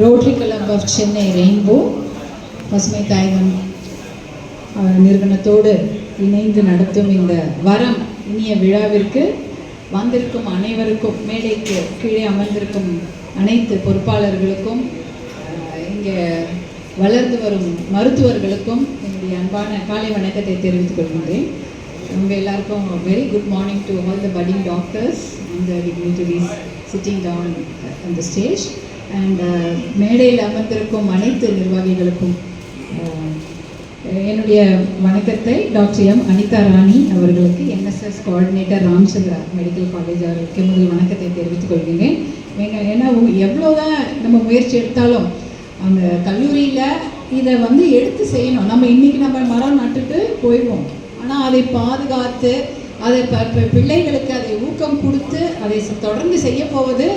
Rotary Club of Chennai Rainbow பசுமை தாயகம் அவர் நிறுவனத்தோடு இணைந்து நடத்தும் இந்த வரம் இனிய விழாவிற்கு வந்திருக்கும் அனைவருக்கும் மேடைக்கு கீழே அமர்ந்திருக்கும் அனைத்து பொறுப்பாளர்களுக்கும் இங்கே வளர்ந்து வரும் மருத்துவர்களுக்கும் என்னுடைய அன்பான காலை வணக்கத்தை தெரிவித்துக் கொள்கிறேன் உங்க எல்லாருக்கும் very good morning to all the budding doctors அந்த டிக்னிட்டரிஸ் சிட்டிங் டவுன் அந்த ஸ்டேஜ் அண்ட் uh, மேடையில் அமர்ந்திருக்கும் அனைத்து நிர்வாகிகளுக்கும் uh, என்னுடைய வணக்கத்தை டாக்டர் எம். அனிதா ராணி அவர்களுக்கு NSS coordinator Ramchandra medical college அவர்களுக்கு முதல் வணக்கத்தை தெரிவித்துக் கொள்கிறேன் ஏன்னா உ- எவ்வளோதான் நம்ம முயற்சி எடுத்தாலும் அந்த கல்லூரியில் இதை வந்து எடுத்து செய்யணும். நம்ம இன்னைக்கு நம்ம மரம் நட்டுட்டு போயிடுவோம். ஆனால் அதை பாதுகாத்து அதை ப- பிள்ளைகளுக்கு அதை ஊக்கம் கொடுத்து அதை தொடர்ந்து செய்ய போவது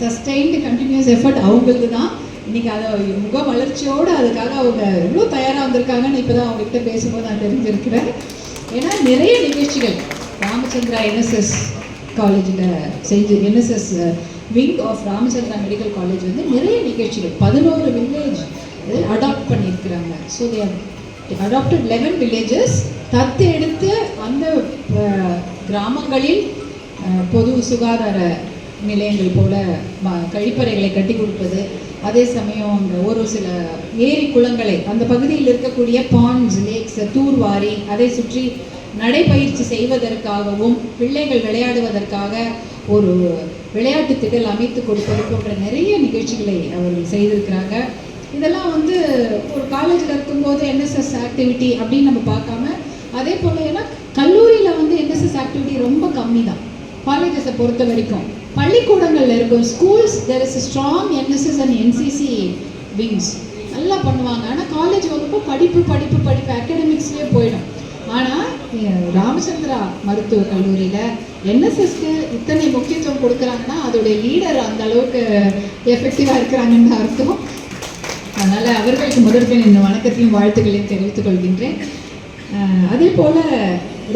சஸ்டெயின்டு கண்டினியூஸ் எஃபர்ட் அவங்களுக்கு தான் இன்னைக்கு அதை முக வளர்ச்சியோடு அதுக்காக அவங்க எவ்வளோ தயாராக வந்திருக்காங்கன்னு இப்போ தான் அவங்ககிட்ட பேசும்போது நான் தெரிஞ்சிருக்கிறேன். ஏன்னா நிறைய நிகழ்ச்சிகள் ராமச்சந்திரா என்எஸ்எஸ் காலேஜில் செஞ்சு NSS wing of Ramachandra medical college வந்து நிறைய நிகழ்ச்சிகள் பதினோரு வில்லேஜ் அடாப்ட் பண்ணியிருக்கிறாங்க. So they adopted eleven villages தத்து எடுத்து அந்த கிராமங்களில் பொது சுகாதார நிலையங்கள் போல ம- கழிப்பறைகளை கட்டி கொடுப்பது அதே சமயம் அந்த ஒரு சில ஏரி குளங்களை அந்த பகுதியில் இருக்கக்கூடிய பாண்ட்ஸ் லேக்ஸ் தூர்வாரி அதை சுற்றி நடைபயிற்சி செய்வதற்காகவும் பிள்ளைகள் விளையாடுவதற்காக ஒரு விளையாட்டு திடல் அமைத்து கொடுப்பது போன்ற நிறைய நிகழ்ச்சிகளை அவர்கள் செய்திருக்கிறாங்க. இதெல்லாம் வந்து ஒரு காலேஜில் இருக்கும்போது என்எஸ்எஸ் ஆக்டிவிட்டி அப்படின்னு நம்ம பார்க்காம அதே போல் ஏன்னா கல்லூரியில் வந்து என்எஸ்எஸ் ஆக்டிவிட்டி ரொம்ப கம்மி தான் காலேஜஸை பொறுத்த வரைக்கும் பள்ளிக்கூடங்களில் இருக்கும் schools there is strong NSS and NCC wings நல்லா பண்ணுவாங்க. ஆனால் காலேஜ் வகுப்பு படிப்பு படிப்பு படிப்பு அகாடமிக்ஸ்லேயே போயிடும். ஆனால் ராமச்சந்திரா மருத்துவக் கல்லூரியில் என்எஸ்எஸ்க்கு இத்தனை முக்கியத்துவம் கொடுக்குறாங்கன்னா அதோடைய லீடர் அந்த அளவுக்கு எஃபெக்டிவாக இருக்கிறாங்கன்னு அர்த்தம். அதனால் அவர்களுக்கு முதற்கண் இந்த வணக்கத்தையும் வாழ்த்துக்களையும் தெரிவித்துக் கொள்கின்றேன். அதே போல்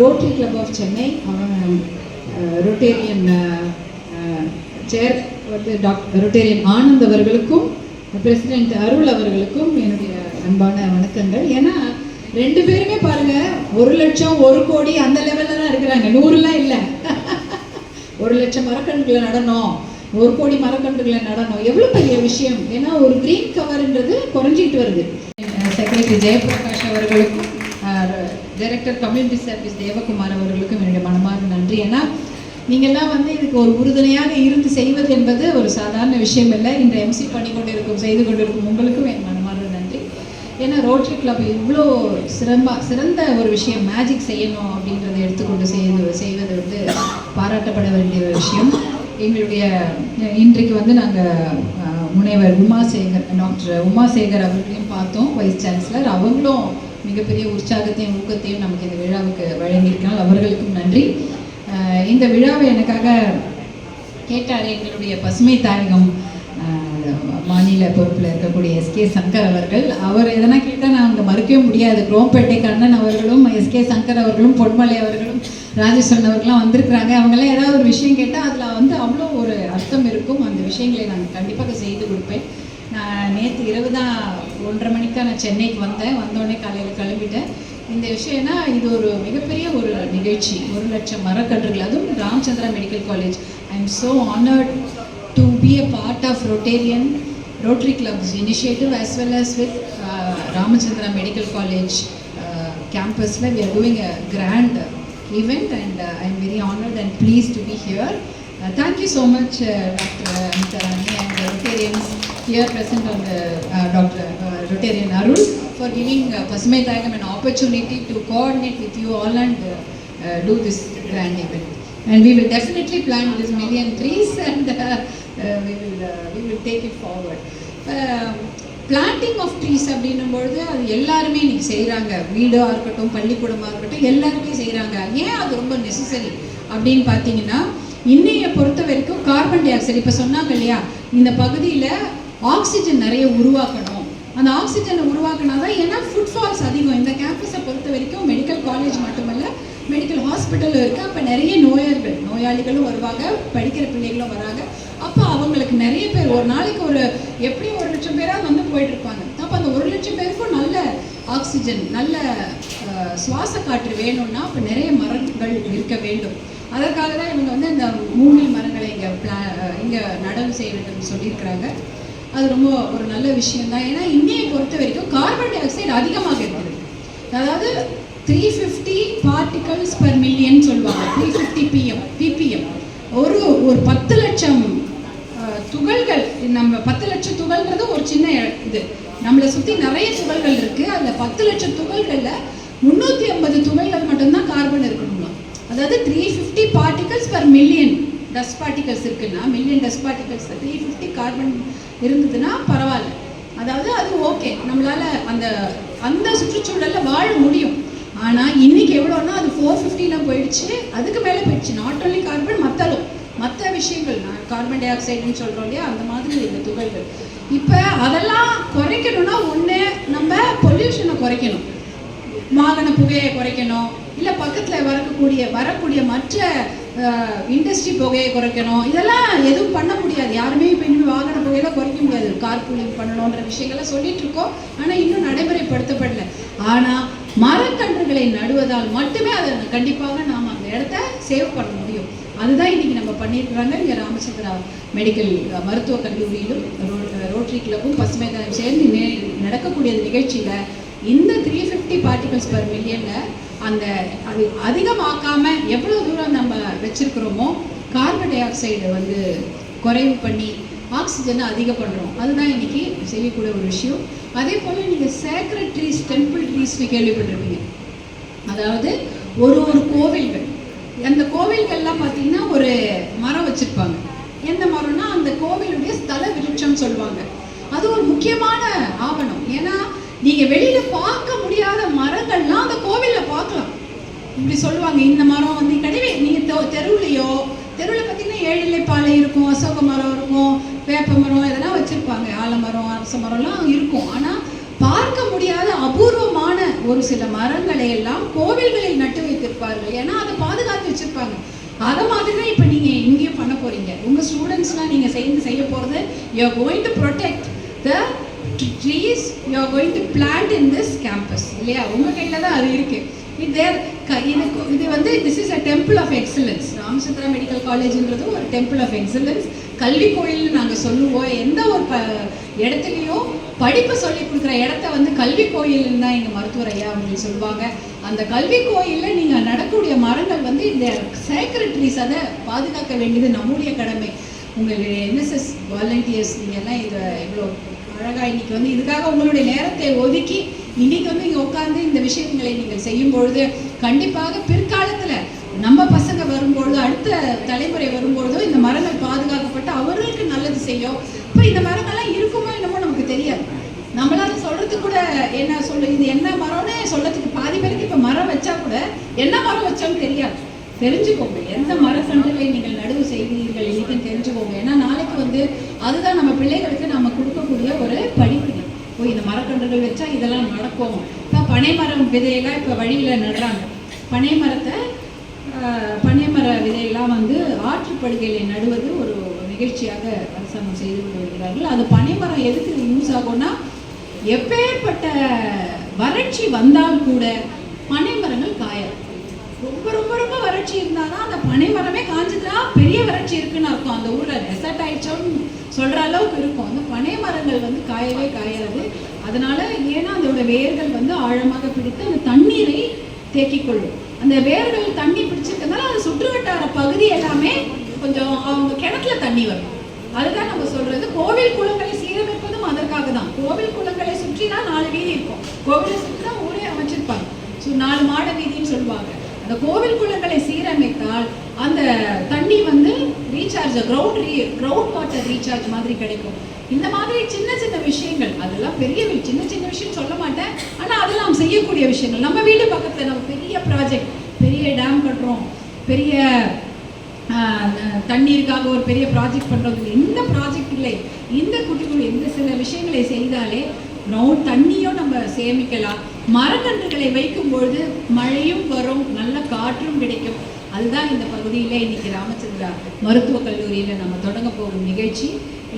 ரோட்டரி கிளப் ஆஃப் சென்னை அவன் ரொட்டேரியன் சேர் வந்து டாக்டர் ரொட்டேரியன் ஆனந்த் அவர்களுக்கும் பிரசிடென்ட் அருள் அவர்களுக்கும் என்னுடைய அன்பான வணக்கங்கள். ஏன்னா ரெண்டு பேருமே பாருங்க ஒரு லட்சம் ஒரு கோடி அந்த லெவலில் தான் இருக்கிறாங்க. நூறுலாம் இல்லை. ஒரு லட்சம் மரக்கன்றுகளை நடணும். ஒரு கோடி மரக்கன்றுகளை நடணும். எவ்வளோ பெரிய விஷயம். ஏன்னா ஒரு கிரீன் கவர்ன்றது குறைஞ்சிட்டு வருது. செக்ரட்டரி ஜெயபிரகாஷ் அவர்களுக்கும் டைரக்டர் கம்யூனிட்டி சர்வீஸ் தேவகுமார் அவர்களுக்கும் என்னுடைய மனமார்ந்த நன்றி. ஏன்னா நீங்கள்லாம் வந்து இதுக்கு ஒரு உறுதுணையாக இருந்து செய்வது என்பது ஒரு சாதாரண விஷயம் இல்லை இன்று எம்சி பண்ணி கொண்டிருக்கும் செய்து கொண்டிருக்கும் உங்களுக்கும் என் மனமார்ந்த நன்றி. ஏன்னா ரோட்ரி கிளப் இவ்வளோ சிறம்பா சிறந்த ஒரு விஷயம் மேஜிக் செய்யணும் அப்படின்றத எடுத்துக்கொண்டு செய்வது செய்வது வந்து பாராட்டப்பட வேண்டிய ஒரு விஷயம். எங்களுடைய இன்றைக்கு வந்து நாங்கள் முனைவர் உமாசேகர் டாக்டர் உமாசேகர் அவர்களையும் பார்த்தோம் வைஸ் சான்சலர் அவங்களும் மிகப்பெரிய உற்சாகத்தையும் ஊக்கத்தையும் நமக்கு இந்த விழாவுக்கு வழங்கியிருக்காங்க அவர்களுக்கும் நன்றி. இந்த விழாவை எனக்காக கேட்டார் எங்களுடைய பசுமை தாயகம் மாநில பொறுப்பில் இருக்கக்கூடிய எஸ்கே சங்கர் அவர்கள். அவர் எதனா கேட்டால் நான் அங்கே மறுக்கவே முடியாது. குரோம்பேட்டை கண்ணன் அவர்களும் எஸ்கே சங்கர் அவர்களும் பொன்மலை அவர்களும் ராஜேஸ்வரன் அவர்களும் வந்திருக்கிறாங்க. அவங்களாம் ஏதாவது ஒரு விஷயம் கேட்டால் அதில் வந்து அவ்வளோ ஒரு அர்த்தம் இருக்கும். அந்த விஷயங்களை நான் கண்டிப்பாக செய்து கொடுப்பேன். நான் நேற்று இரவு தான் ஒன்றரை மணிக்கு நான் சென்னைக்கு வந்தேன். வந்தோடனே காலையில் கிளம்பிட்டேன். இந்த விஷயம்னா இது ஒரு மிகப்பெரிய ஒரு நிகழ்ச்சி ஒரு லட்சம் மரக்கன்றுகள் அதுவும் Ramachandra medical college I am so honoured to be a part of Rotarian Rotary clubs initiative as well as with Ramachandra medical college கேம்பஸில் we are doing a grand event and I am very honoured and please to be here thank you so much doctor Amitharani and Rotarians here present on doctor here present on the uh, Dr. Uh, Rotarian Arul for giving uh, Pasumai Thayagam an opportunity to coordinate with you all and uh, uh, do this grand event. And we will definitely plant this million trees and uh, uh, we will uh, we will take it forward. Uh, planting of trees அப்படின்னும் பொழுது அது எல்லாருமே இன்னைக்கு செய்கிறாங்க வீடாக இருக்கட்டும் பள்ளிக்கூடமாக இருக்கட்டும் எல்லாருமே செய்கிறாங்க ஏன் அது ரொம்ப நெசசரி அப்படின்னு பார்த்தீங்கன்னா இன்னைய பொறுத்த வரைக்கும் கார்பன் டை ஆக்சைடு இப்போ சொன்னாங்க இல்லையா இந்த பகுதியில் ஆக்சிஜன் நிறைய உருவாக்கணும் அந்த ஆக்சிஜனை உருவாக்கினா தான் ஏன்னா ஃபுட்ஃபால்ஸ் அதிகம். இந்த கேம்பஸை பொறுத்த வரைக்கும் மெடிக்கல் காலேஜ் மட்டுமல்ல மெடிக்கல் ஹாஸ்பிட்டலும் இருக்குது அப்போ நிறைய நோயர்கள் நோயாளிகளும் வருவாங்க படிக்கிற பிள்ளைகளும் வராங்க. அப்போ அவங்களுக்கு நிறைய பேர் ஒரு நாளைக்கு ஒரு எப்படி ஒரு லட்சம் பேராக வந்து போயிட்டு இருப்பாங்க. அப்போ அந்த ஒரு லட்சம் பேருக்கும் நல்ல ஆக்சிஜன் நல்ல சுவாச காற்று வேணும்னா அப்போ நிறைய மரங்கள் இருக்க வேண்டும். அதற்காக தான் இவங்க வந்து இந்த மூங்கில் மரங்களை இங்கே பிளா இங்கே நடவு செய்ய வேண்டும் சொல்லியிருக்கிறாங்க. அது ரொம்ப ஒரு நல்ல விஷயம் தான் ஏன்னா இந்தியை பொறுத்த வரைக்கும் கார்பன் டை ஆக்சைடு அதிகமாக இருக்குது. அதாவது three fifty particles per million சொல்லுவாங்க. த்ரீ ஃபிஃப்டி பிஎம் பிபிஎம் ஒரு ஒரு பத்து லட்சம் துகள்கள் நம்ம பத்து லட்சம் துகள்ன்றது ஒரு சின்ன இது. நம்மளை சுற்றி நிறைய துகள்கள் இருக்குது அந்த பத்து லட்சம் துகள்களில் முந்நூற்றி ஐம்பது துகள்கள் மட்டும்தான் கார்பன் இருக்கணுமா? அதாவது three fifty particles per million dust particles இருக்குன்னா million dust particles three fifty carbon இருந்ததுன்னா பரவாயில்ல. அதாவது அது ஓகே நம்மளால் அந்த அந்த சுற்றுச்சூழலில் வாழ முடியும். ஆனால் இன்னைக்கு எவ்வளோன்னா அது ஃபோர் ஃபிஃப்டிலாம் போயிடுச்சு. அதுக்கு மேலே போயிடுச்சு. நாட் ஒன்லி கார்பன் மத்தலும். மற்ற விஷயங்கள் நான் கார்பன் டை ஆக்சைடுன்னு சொல்கிறோம் இல்லையா அந்த மாதிரி இந்த துகள்கள். இப்போ அதெல்லாம் குறைக்கணும்னா ஒன்று நம்ம பொல்யூஷனை குறைக்கணும். வாகன புகையை குறைக்கணும். இல்லை பக்கத்தில் வரக்கூடிய வரக்கூடிய மற்ற இண்டஸ்ட்ரி புகையை குறைக்கணும். இதெல்லாம் எதுவும் பண்ண முடியாது. யாருமே இப்போ இனிமேல் வாகன புகையில குறைக்க முடியாது. கார் கூலிங் பண்ணணுன்ற விஷயங்கள்லாம் சொல்லிட்டு இருக்கோம். ஆனால் இன்னும் நடைமுறைப்படுத்தப்படல. ஆனால் மரக்கன்றுகளை நடுவதால் மட்டுமே அதை கண்டிப்பாக நாம் அந்த இடத்த சேவ் பண்ண முடியும். அதுதான் இன்னைக்கு நம்ம பண்ணியிருக்கிறாங்க இங்கே ராமச்சந்திரா மெடிக்கல் மருத்துவக் கல்லூரியிலும் ரோட்டரி கிளப்பும் பசுமை சேர்ந்து நடக்கக்கூடிய நிகழ்ச்சியில் இந்த த்ரீ ஃபிஃப்டி பார்ட்டிகல்ஸ் பர் மில்லியனில் அந்த அது அதிகமாக்காம எவ்வளோ தூரம் நம்ம வச்சிருக்கிறோமோ கார்பன் டை ஆக்சைடு வந்து குறைவு பண்ணி ஆக்சிஜனை அதிகம் பண்ணுறோம் அதுதான் இன்னைக்கு செய்யக்கூடிய ஒரு விஷயம். அதே போல் நீங்கள் சேக்ரட் ட்ரீஸ் டெம்பிள் ட்ரீஸ்னு கேள்விப்பட்டிருப்பீங்க. அதாவது ஒரு ஒரு கோவில்கள். அந்த கோவில்கள்லாம் பார்த்தீங்கன்னா ஒரு மரம் வச்சுருப்பாங்க. எந்த மரம்னா அந்த கோவிலுடைய ஸ்தல விருட்சம் சொல்லுவாங்க. அது ஒரு முக்கியமான ஆவணம். ஏன்னா நீங்கள் வெளியில் பார்க்க முடியாத மரங்கள்லாம் இப்படி சொல்லுவாங்க இந்த மரம் வந்து கிடையவே நீங்க தெ- தெருவுலையோ தெருவில் பார்த்தீங்கன்னா ஏழிலை பாலை இருக்கும் அசோக மரம் இருக்கும் வேப்ப மரம் இதெல்லாம் வச்சிருப்பாங்க. ஆலமரம் அரச மரம்லாம் இருக்கும். ஆனால் பார்க்க முடியாத அபூர்வமான ஒரு சில மரங்களை எல்லாம் கோவில்களில் நட்டு வைத்திருப்பார்கள். ஏன்னா அதை பாதுகாத்து வச்சிருப்பாங்க. அதை மாதிரி தான் இப்போ நீங்கள் இங்கேயும் பண்ண போறீங்க. உங்கள் ஸ்டூடெண்ட்ஸ்லாம் நீங்கள் சேர்ந்து செய்ய போகிறது you are going to protect the trees you are going to plant in this campus இல்லையா? உங்கள் கையில் தான் அது இருக்குது இது தேர் எனக்கு இது வந்து this is a temple of excellence Ramachandra medical காலேஜ்ன்றது ஒரு டெம்பிள் ஆஃப் எக்ஸலன்ஸ் கல்வி கோயில்னு நாங்கள் சொல்லுவோம். எந்த ஒரு ப இடத்துலையும் படிப்பு சொல்லி கொடுக்குற இடத்த வந்து கல்வி கோயில்னு தான் எங்கள் மருத்துவர் ஐயா அப்படின்னு சொல்லுவாங்க. அந்த கல்வி கோயிலில் நீங்கள் நடக்கக்கூடிய மரங்கள் வந்து இந்த சேக்ரட் அதை பாதுகாக்க வேண்டியது நம்முடைய கடமை. உங்களுடைய என்எஸ்எஸ் வாலண்டியர்ஸ் நீங்கள் இதை இவ்வளோ அழகாக இன்னைக்கு வந்து இதுக்காக உங்களுடைய நேரத்தை ஒதுக்கி இன்னைக்கு வந்து உட்கார்ந்து இந்த விஷயங்களை நீங்கள் செய்யும் பொழுது கண்டிப்பாக பிற்காலத்துல நம்ம பசங்க வரும்பொழுது அடுத்த தலைமுறை வரும்பொழுதோ இந்த மரங்கள் பாதுகாக்கப்பட்டு அவர்களுக்கு நல்லது செய்யும். இப்போ இந்த மரங்கள்லாம் இருக்குமோ என்னமோ நமக்கு தெரியாது. நம்மளால சொல்றது கூட என்ன சொல்ல இது என்ன மரம்னு சொல்றதுக்கு பாதி பேருக்கு இப்ப மரம் வச்சா கூட என்ன மரம் வச்சோம்னு தெரியாது. தெரிஞ்சுக்கோங்க எந்த மரக்கன்றுகளை நீங்கள் நடுவு செய்கிறீர்கள் இன்னைக்கு தெரிஞ்சுக்கோங்க. ஏன்னா நாளைக்கு வந்து அதுதான் நம்ம பிள்ளைகளுக்கு நம்ம கொடுக்கக்கூடிய ஒரு படிப்பினை. ஓ இந்த மரக்கன்றுகள் வச்சா இதெல்லாம் நடக்கும். பனைமரம் பனை மரம் விதையெல்லாம் இப்போ வழியில் நடுறாங்க. பனை மரத்தை பனை விதையெல்லாம் வந்து ஆற்றுப்படுகையில் நடுவது ஒரு நிகழ்ச்சியாக அரசாங்கம் செய்து கொண்டு வருகிறார்கள். அது பனை மரம் எதுக்கு யூஸ் ஆகும்னா எப்பேற்பட்ட வறட்சி வந்தால் கூட பனை மரங்கள் காயாது ரொம்ப ரொம்ப ரொம்ப வறட்சி இருந்தாதான் அந்த பனை மரமே பெரிய வறட்சி இருக்குன்னு அர்த்தம். அந்த ஊரில் டெசர்ட் ஆயிடுச்சோன்னு சொல்கிற அளவுக்கு இருக்கும். அந்த பனை மரங்கள் வந்து காயவே காயாது. அதனால ஏன்னா அதோட வேர்கள் வந்து ஆழமாக பிடித்து அந்த தண்ணீரை தேக்கிக் கொள்ளும் அந்த வேர்கள் தண்ணி பிடிச்சிருக்கனால அது சுற்றுவட்டார பகுதி எல்லாமே கொஞ்சம் அவங்க கிணத்துல தண்ணி வரும். அதுதான் நம்ம சொல்றது. கோவில் குளங்களை சீரமைப்பதும் அதற்காக தான் கோவில் குளங்களை சுற்றி தான் நாலு வீதி இருக்கும். கோவிலை சுற்றி தான் ஊரே அமைச்சிருப்பாங்க. ஸோ நாலு மாட வீதின்னு சொல்லுவாங்க. அந்த கோவில் குளங்களை சீரமைத்தால் அந்த தண்ணி வந்து recharge ground re ground water recharge மாதிரி கிடைக்கும். இந்த மாதிரி சின்ன சின்ன விஷயங்கள் அதெல்லாம் பெரிய சின்ன சின்ன விஷயம் சொல்ல மாட்டேன். ஆனால் அதெல்லாம் செய்யக்கூடிய விஷயங்கள். நம்ம வீடு பக்கத்தில் நம்ம பெரிய ப்ராஜெக்ட் பெரிய டேம் கட்டுறோம் பெரிய ஆஹ் தண்ணீருக்காக ஒரு பெரிய ப்ராஜெக்ட் பண்ணுறது இந்த ப்ராஜெக்ட் இல்லை. இந்த குட்டி குட்டி இந்த சில விஷயங்களை செய்தாலே கிரவுண்ட் தண்ணியும் நம்ம சேமிக்கலாம். மரக்கன்றுகளை வைக்கும் பொழுது மழையும் வரும் நல்ல காற்றும் கிடைக்கும். அதுதான் இந்த பகுதியில் இன்னைக்கு ராமச்சந்திரா மருத்துவக் கல்லூரியில் நம்ம தொடங்க போகும் நிகழ்ச்சி.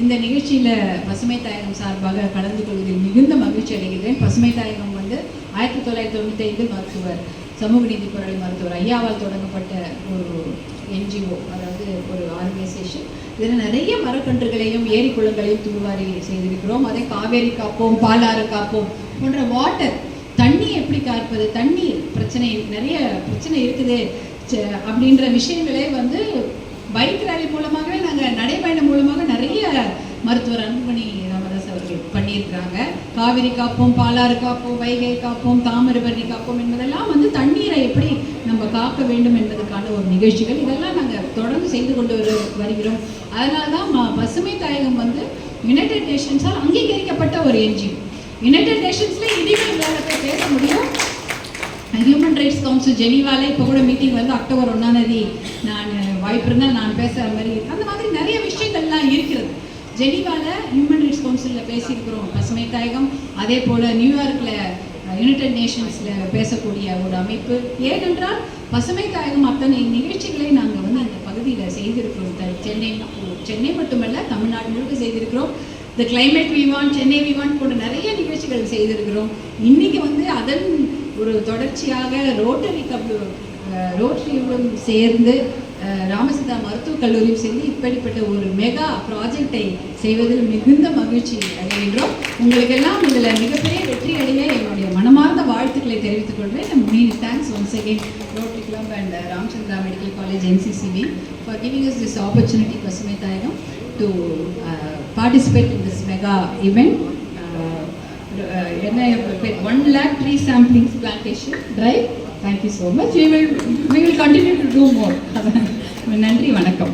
இந்த நிகழ்ச்சியில் பசுமை தாயகம் சார்பாக கலந்து கொள்வதில் மிகுந்த மகிழ்ச்சி அடைகிறேன். பசுமை தாயகம் வந்து ஆயிரத்தி தொள்ளாயிரத்தி தொண்ணூற்றி ஐந்தில் மருத்துவர் சமூக நீதி போராளி மருத்துவர் ஐயாவால் தொடங்கப்பட்ட ஒரு என்ஜிஓ அதாவது ஒரு ஆர்கனைசேஷன் இதில் நிறைய மரக்கன்றுகளையும் ஏரி குளங்களையும் தூர்வாரி செய்திருக்கிறோம். அதே காவேரி காப்போம் பாலாறு காப்போம் போன்ற வாட்டர் எப்படி காப்பது தண்ணீர் பிரச்சனை நிறைய பிரச்சனை இருக்குது. அப்படின்ற விஷயங்களே வந்து பைக் ரேலி மூலமாகவே நாங்கள் நடைபயணம் மூலமாக நிறைய மருத்துவர் அன்புமணி ராமதாஸ் அவர்கள் பண்ணியிருக்கிறாங்க. காவிரி காப்போம் பாலாறு காப்போம் வைகை காப்போம் தாமிரபரணி காப்போம் என்பதெல்லாம் வந்து தண்ணீரை எப்படி நம்ம காக்க வேண்டும் என்பதற்கான ஒரு நிகழ்ச்சிகள். இதெல்லாம் நாங்கள் தொடர்ந்து செய்து கொண்டு வரு வருகிறோம். அதனால தான் பசுமை தாயகம் வந்து யுனைடெட் நேஷன்ஸால் அங்கீகரிக்கப்பட்ட ஒரு என்ஜிஓ. யுனைடெட் நேஷன்ஸ்ல இனிமேல் வேலை பேச முடியும். ஹியூமன் ரைட்ஸ் கவுன்சில் ஜெனிவாலே இப்போ கூட மீட்டிங் வந்து அக்டோபர் ஒன்றாம் தேதி நான் வாய்ப்பு இருந்தால் நான் பேசுகிற மாதிரி அந்த மாதிரி நிறைய விஷயங்கள்லாம் இருக்கிறது. ஜெனீவால ஹியூமன் ரைட்ஸ் கவுன்சிலில் பேசியிருக்கிறோம். பசுமை தாயகம் அதே போல் நியூயார்க்கில் யுனைடெட் நேஷன்ஸில் பேசக்கூடிய ஒரு அமைப்பு. ஏனென்றால் பசுமை தாயகம் அத்தனை நிகழ்ச்சிகளை நாங்கள் வந்து அந்த பகுதியில் செய்திருக்கிறோம். சென்னை சென்னை மட்டுமல்ல தமிழ்நாடு முழுக்க செய்திருக்கிறோம். த கிளைமேட் விமான் சென்னை வி போன்ற நிறைய நிகழ்ச்சிகள் செய்திருக்கிறோம். இன்றைக்கி வந்து அதன் ஒரு தொடர்ச்சியாக ரோட்டரி கப் ரோட்டரியுடன் சேர்ந்து ராமசிதா மருத்துவக் கல்லூரியும் சேர்ந்து இப்படிப்பட்ட ஒரு மெகா ப்ராஜெக்டை செய்வதில் மிகுந்த மகிழ்ச்சி அடைகின்றோம். உங்களுக்கெல்லாம் இதில் மிகப்பெரிய வெற்றி அடைய என்னுடைய மனமார்ந்த வாழ்த்துக்களை தெரிவித்துக் கொள்வேன் mean thanks once again Rotary Club and Ramachandra medical college என்சிசிபி for giving is this opportunity Pasumai Thayagam to participate in this mega event. என்ன one lakh tree samplings plantation drive thank you so much we will we will continue to do more நன்றி வணக்கம்.